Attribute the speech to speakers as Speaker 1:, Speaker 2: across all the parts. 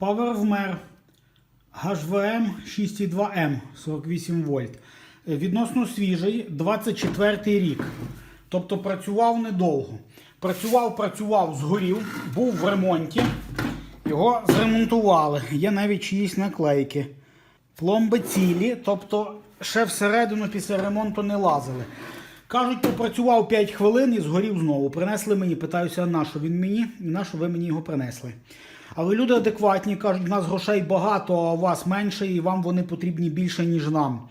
Speaker 1: PowerVmer HVM 6,2M 48 вольт. Е, Відносно свіжий, 24 рік. Тобто працював недовго. Працював, працював, згорів, був в ремонті. Його зремонтували. Є навіть чиїсь наклейки. Пломби цілі, тобто ще всередину після ремонту не лазили. Кажуть, попрацював 5 хвилин і згорів знову. Принесли мені, питаюся, на що він мені на що ви мені його принесли. Але люди адекватні кажуть, у нас грошей багато, а у вас менше, і вам вони потрібні більше, ніж нам.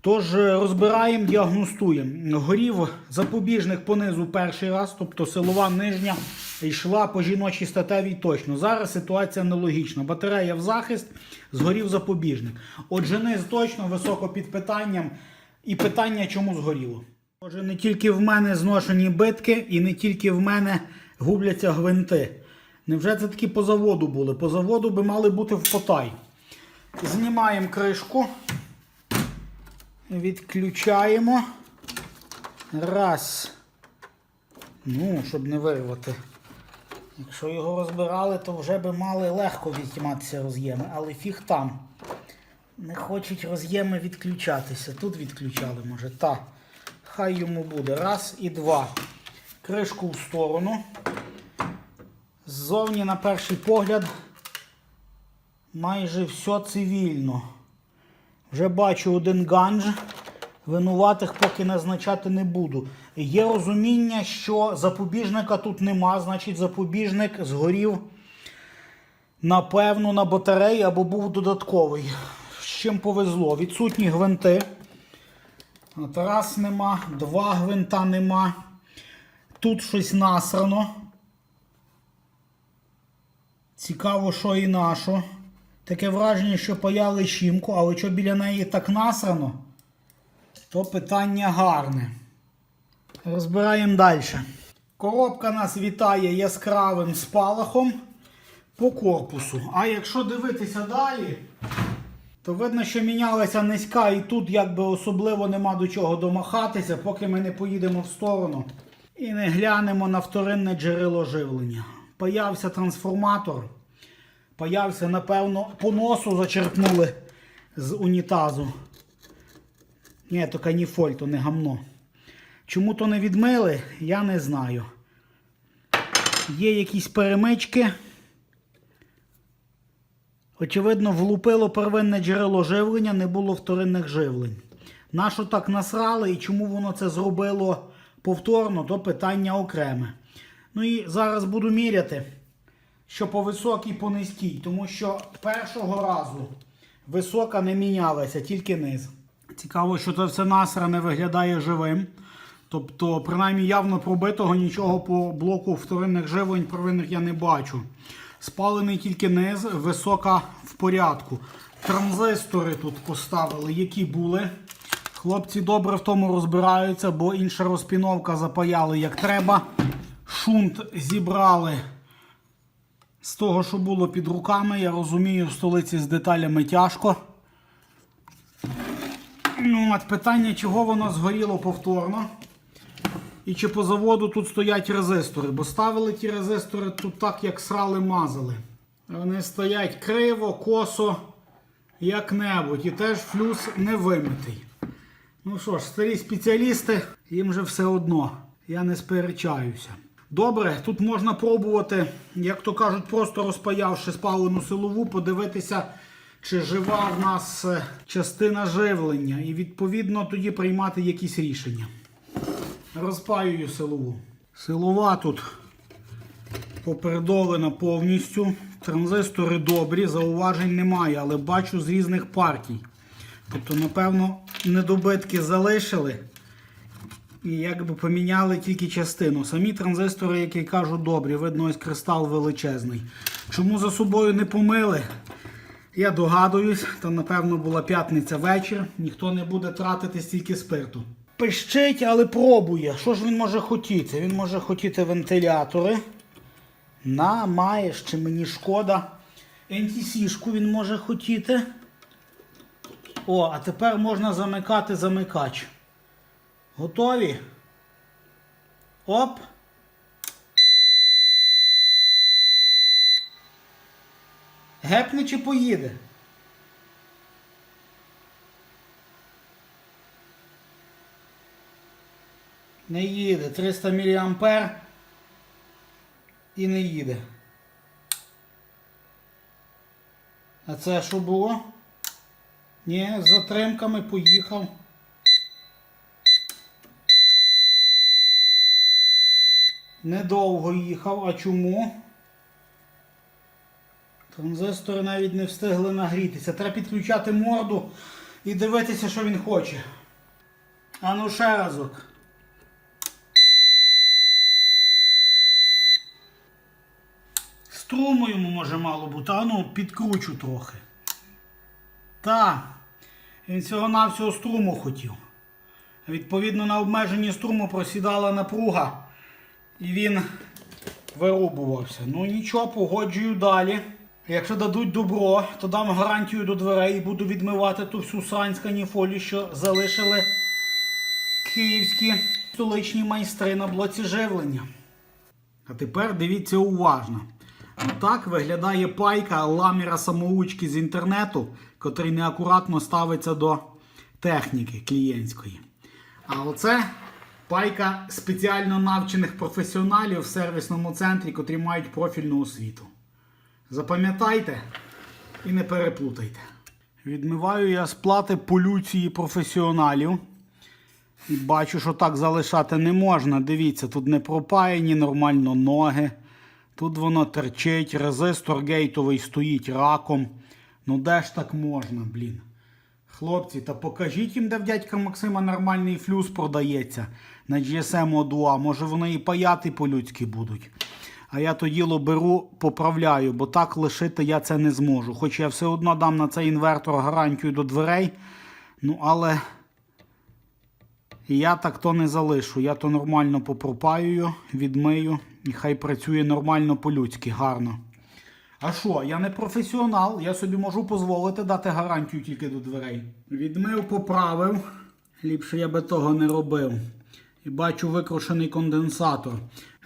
Speaker 1: Тож е, розбираємо, діагностуємо. Горів запобіжник понизу перший раз, тобто силова нижня йшла по жіночій статевій точно. Зараз ситуація аналогічна. Батарея в захист, згорів запобіжник. Отже, низ точно високо під питанням. І питання, чому згоріло. Отже, не тільки в мене зношені битки, і не тільки в мене губляться гвинти. Невже це такі по заводу були? По заводу би мали бути в потай. Знімаємо кришку. Відключаємо. Раз. Ну, щоб не вирвати. Якщо його розбирали, то вже би мали легко відтіматися роз'єми, але фіг там. Не хочуть роз'єми відключатися. Тут відключали, може. Та. Хай йому буде. Раз і два. Кришку в сторону. Ззовні, на перший погляд, майже все цивільно. Вже бачу один ганж. Винуватих поки назначати не буду. Є розуміння, що запобіжника тут нема, значить запобіжник згорів, напевно, на батареї або був додатковий. З чим повезло. Відсутні гвинти. Раз нема, два гвинта нема. Тут щось насрано. Цікаво, що і на що. Таке враження, що паяли щімку, але що біля неї так насрано, то питання гарне. Розбираємо далі. Коробка нас вітає яскравим спалахом по корпусу. А якщо дивитися далі, то видно, що мінялася низька і тут якби особливо нема до чого домахатися, поки ми не поїдемо в сторону і не глянемо на вторинне джерело живлення. Паявся трансформатор. Паявся, напевно, по носу зачерпнули з унітазу. Ні, то каніфоль, то не гамно. Чому то не відмили, я не знаю. Є якісь перемички. Очевидно, влупило первинне джерело живлення, не було вторинних живлень. Нащо так насрали і чому воно це зробило повторно, то питання окреме. Ну і зараз буду міряти, що по високій, по низькій, тому що першого разу висока не мінялася, тільки низ. Цікаво, що це все насране виглядає живим. Тобто, принаймні явно пробитого нічого по блоку вторинних живлень первинних я не бачу. Спалений тільки низ, висока в порядку. Транзистори тут поставили, які були. Хлопці добре в тому розбираються, бо інша розпіновка запаяли як треба. Шунт зібрали з того, що було під руками. Я розумію, в столиці з деталями тяжко. Ну, от питання, чого воно згоріло повторно. І чи по заводу тут стоять резистори, бо ставили ті резистори тут так, як срали мазали. Вони стоять криво, косо, як-небудь. І теж флюс не вимитий. Ну що ж, старі спеціалісти, їм же все одно. Я не сперечаюся. Добре, тут можна пробувати, як то кажуть, просто розпаявши спалену силову, подивитися, чи жива в нас е, частина живлення, і відповідно тоді приймати якісь рішення. Розпаюю силову. Силова тут попередована повністю. Транзистори добрі, зауважень немає, але бачу з різних партій. Тобто, напевно, недобитки залишили і якби поміняли тільки частину. Самі транзистори, які кажуть, добрі, видно, ось кристал величезний. Чому за собою не помили? Я догадуюсь, то напевно була п'ятниця вечір, ніхто не буде тратити стільки спирту. Пищить, але пробує. Що ж він може хотіти? Він може хотіти вентилятори. На, маєш, чи мені шкода. NTC-шку він може хотіти. О, а тепер можна замикати замикач. Готові? Оп. Гепне чи поїде? Не їде. 300 мА і не їде. А це що було? Ні, з затримками поїхав. Недовго їхав. А чому? Транзистори навіть не встигли нагрітися. Треба підключати морду і дивитися, що він хоче. А ну ще разок. Струму йому може мало бути, а ну підкручу трохи. Та, він всього навсього струму хотів. Відповідно на обмеженні струму просідала напруга і він вирубувався. Ну нічого, погоджую далі. Якщо дадуть добро, то дам гарантію до дверей і буду відмивати ту всю срань з що залишили київські столичні майстри на блоці живлення. А тепер дивіться уважно. Так виглядає пайка ламіра самоучки з інтернету, котрий неакуратно ставиться до техніки клієнтської. А оце пайка спеціально навчених професіоналів в сервісному центрі, котрі мають профільну освіту. Запам'ятайте і не переплутайте. Відмиваю я з плати полюції професіоналів. І бачу, що так залишати не можна. Дивіться, тут не пропаяні нормально ноги. Тут воно терчить, резистор гейтовий стоїть раком. Ну де ж так можна, блін? Хлопці, та покажіть їм, де в дядька Максима нормальний флюс продається на GSM O2. Може вони і паяти по-людськи будуть. А я то діло беру, поправляю, бо так лишити я це не зможу. Хоч я все одно дам на цей інвертор гарантію до дверей. Ну, але я так то не залишу. Я то нормально попропаюю, відмию і хай працює нормально по-людськи, гарно. А що, я не професіонал, я собі можу дозволити дати гарантію тільки до дверей. Відмив, поправив. Ліпше я би того не робив. І бачу викрушений конденсатор.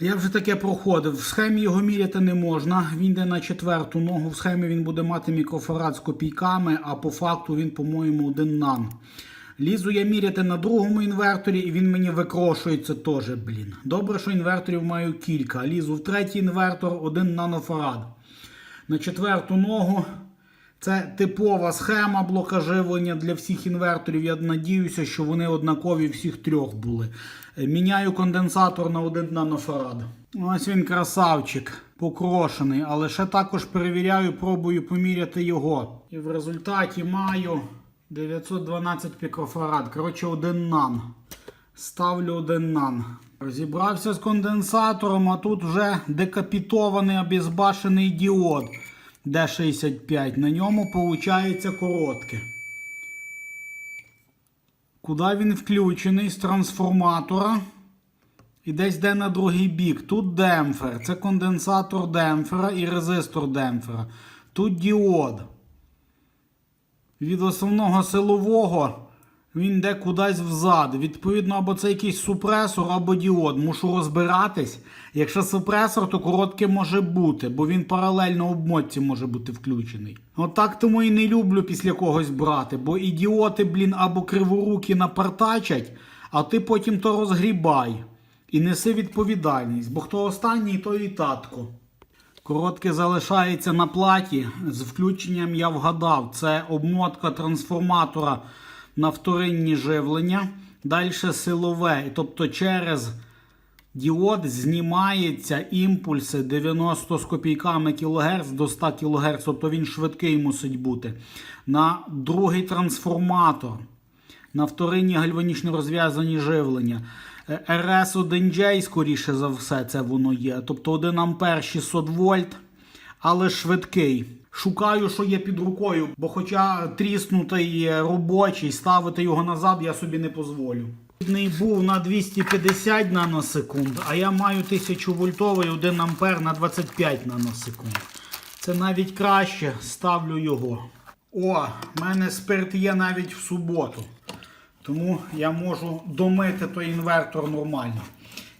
Speaker 1: Я вже таке проходив. В схемі його міряти не можна. Він йде на четверту ногу. В схемі він буде мати мікрофарад з копійками, а по факту він, по-моєму, один нан. Лізу я міряти на другому інверторі, і він мені викрошується теж, блін. Добре, що інверторів маю кілька. Лізу в третій інвертор, один нанофарад. На четверту ногу. Це типова схема блока живлення для всіх інверторів. Я надіюся, що вони однакові всіх трьох були. Е, Міняю конденсатор на один нанофарад. Ось він красавчик, покрошений, але ще також перевіряю, пробую поміряти його. І в результаті маю 912 пікрофарад. Коротше, один нан. Ставлю один нан. Розібрався з конденсатором, а тут вже декапітований обезбашений діод D65. На ньому виходить коротке. Куди він включений з трансформатора? І десь де на другий бік. Тут демпфер. Це конденсатор демпфера і резистор демпфера. Тут діод. Від основного силового він йде кудись взад. Відповідно, або це якийсь супресор, або діод. Мушу розбиратись. Якщо супресор, то коротке може бути, бо він паралельно обмотці може бути включений. Отак тому і не люблю після когось брати, бо ідіоти, блін, або криворукі напартачать, а ти потім то розгрібай. І неси відповідальність, бо хто останній, то і татко. Коротке залишається на платі. З включенням я вгадав. Це обмотка трансформатора на вторинні живлення. Далі силове. Тобто через діод знімається імпульси 90 з копійками кГц до 100 кГц. Тобто він швидкий мусить бути. На другий трансформатор. На вторинні гальванічно розв'язані живлення. RS1J, скоріше за все, це воно є. Тобто 1 ампер 600 вольт, але швидкий. Шукаю, що є під рукою, бо хоча тріснутий робочий, ставити його назад я собі не дозволю. Він був на 250 наносекунд, а я маю 1000 вольтовий 1 ампер на 25 наносекунд. Це навіть краще ставлю його. О, в мене спирт є навіть в суботу. Тому я можу домити той інвертор нормально.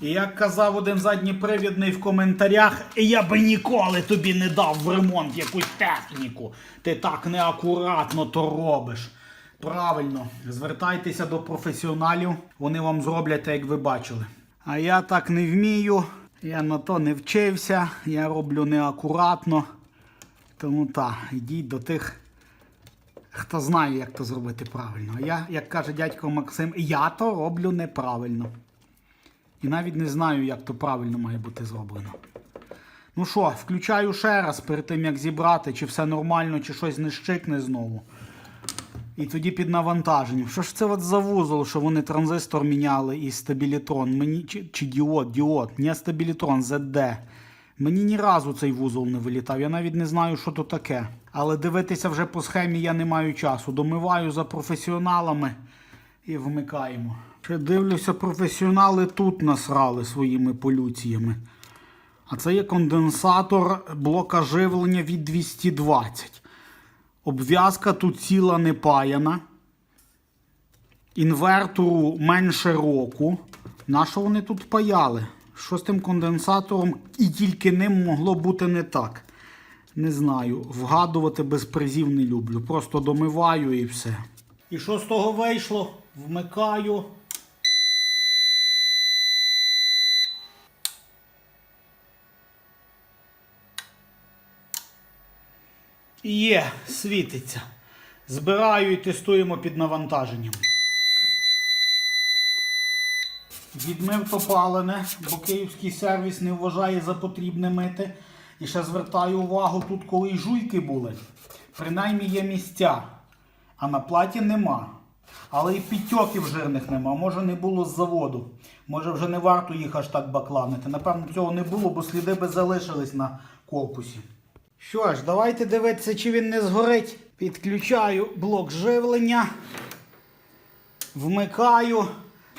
Speaker 1: І як казав один задніпривідний в коментарях, я би ніколи тобі не дав в ремонт якусь техніку. Ти так неакуратно то робиш. Правильно, звертайтеся до професіоналів, вони вам зроблять як ви бачили. А я так не вмію, я на то не вчився, я роблю неакуратно. Тому так, йдіть до тих, хто знає, як то зробити правильно. А я, як каже дядько Максим, я то роблю неправильно. І навіть не знаю, як то правильно має бути зроблено. Ну що, включаю ще раз перед тим, як зібрати, чи все нормально, чи щось не щикне знову. І тоді під навантаженням. Що ж це от за вузол, що вони транзистор міняли і стабілітрон? Мені, чи, чи діод, діод, не стабілітрон, ZD. Мені ні разу цей вузол не вилітав. Я навіть не знаю, що то таке. Але дивитися вже по схемі я не маю часу. Домиваю за професіоналами і вмикаємо. Ще дивлюся, професіонали тут насрали своїми полюціями. А це є конденсатор блока живлення від 220. Обв'язка тут ціла не паяна. Інвертору менше року. На що вони тут паяли? Що з тим конденсатором і тільки ним могло бути не так. Не знаю. Вгадувати без призів не люблю. Просто домиваю і все. І що з того вийшло? Вмикаю. Є, світиться. Збираю і тестуємо під навантаженням. Відмив то палене, бо київський сервіс не вважає за потрібне мити. І ще звертаю увагу, тут коли й жуйки були, принаймні є місця, а на платі нема. Але і підтьоків жирних нема. Може не було з заводу. Може вже не варто їх аж так бакланити. Напевно, цього не було, бо сліди би залишились на корпусі. Що ж, давайте дивитися, чи він не згорить. Підключаю блок живлення. Вмикаю.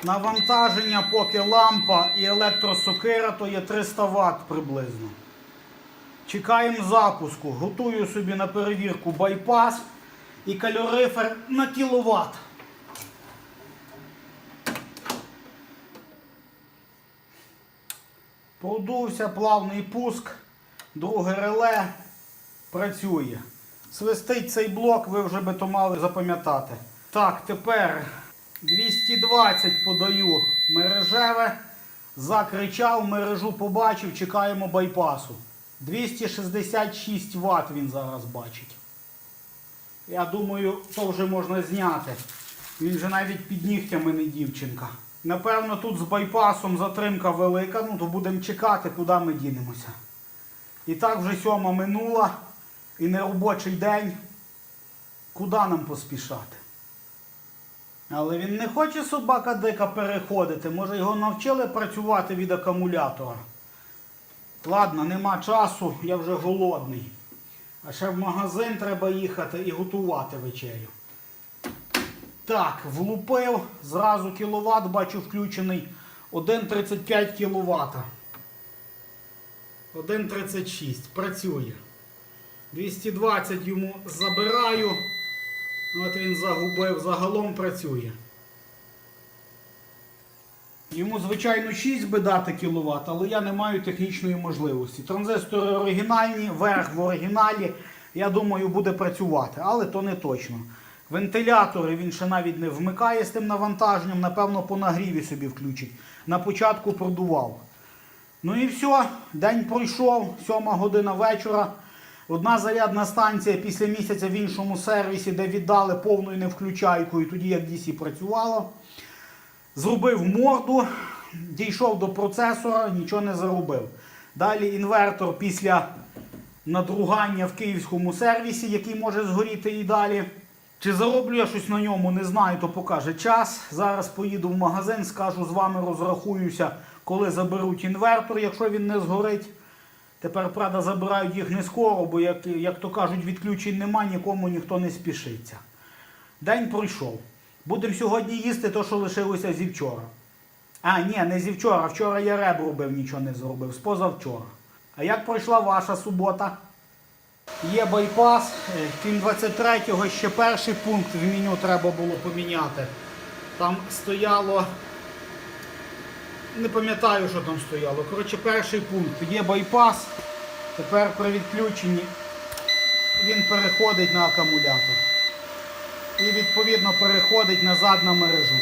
Speaker 1: Навантаження, поки лампа і електросокира, то є 300 Вт приблизно. Чекаємо запуску. Готую собі на перевірку байпас і кальорифер на кіловат. Продувся плавний пуск, друге реле працює. Свистить цей блок, ви вже би то мали запам'ятати. Так, тепер 220 подаю мережеве. Закричав, мережу побачив, чекаємо байпасу. 266 Вт він зараз бачить. Я думаю, то вже можна зняти. Він же навіть під нігтями не дівчинка. Напевно, тут з байпасом затримка велика, ну то будемо чекати, куди ми дінемося. І так вже сьома минула і не робочий день. Куди нам поспішати? Але він не хоче собака дика переходити. Може його навчили працювати від акумулятора. Ладно, нема часу, я вже голодний. А ще в магазин треба їхати і готувати вечерю. Так, влупив, зразу кіловат, бачу включений 1,35 кВт. 1,36. Працює. 220 йому забираю. От він загубив, загалом працює. Йому, звичайно, 6 би дати кіловат, але я не маю технічної можливості. Транзистори оригінальні, верх в оригіналі, я думаю, буде працювати, але то не точно. Вентилятори він ще навіть не вмикає з тим навантаженням, напевно, по нагріві собі включить. На початку продував. Ну і все, день пройшов, 7 година вечора. Одна зарядна станція після місяця в іншому сервісі, де віддали повною невключайкою, тоді як DC працювало. Зробив морду, дійшов до процесора, нічого не заробив. Далі інвертор після надругання в київському сервісі, який може згоріти і далі. Чи зароблю я щось на ньому, не знаю, то покаже час. Зараз поїду в магазин, скажу, з вами розрахуюся, коли заберуть інвертор, якщо він не згорить. Тепер, правда, забирають їх не скоро, бо, як, як то кажуть, відключень нема, нікому ніхто не спішиться. День пройшов. Будемо сьогодні їсти те, що лишилося зі вчора. А, ні, не зі вчора. Вчора я реб робив, нічого не зробив. З позавчора. А як пройшла ваша субота? Є байпас. Е, Крім 23-го ще перший пункт в меню треба було поміняти. Там стояло Не пам'ятаю, що там стояло. Коротше, перший пункт. Є байпас. Тепер при відключенні він переходить на акумулятор. І відповідно переходить назад на мережу.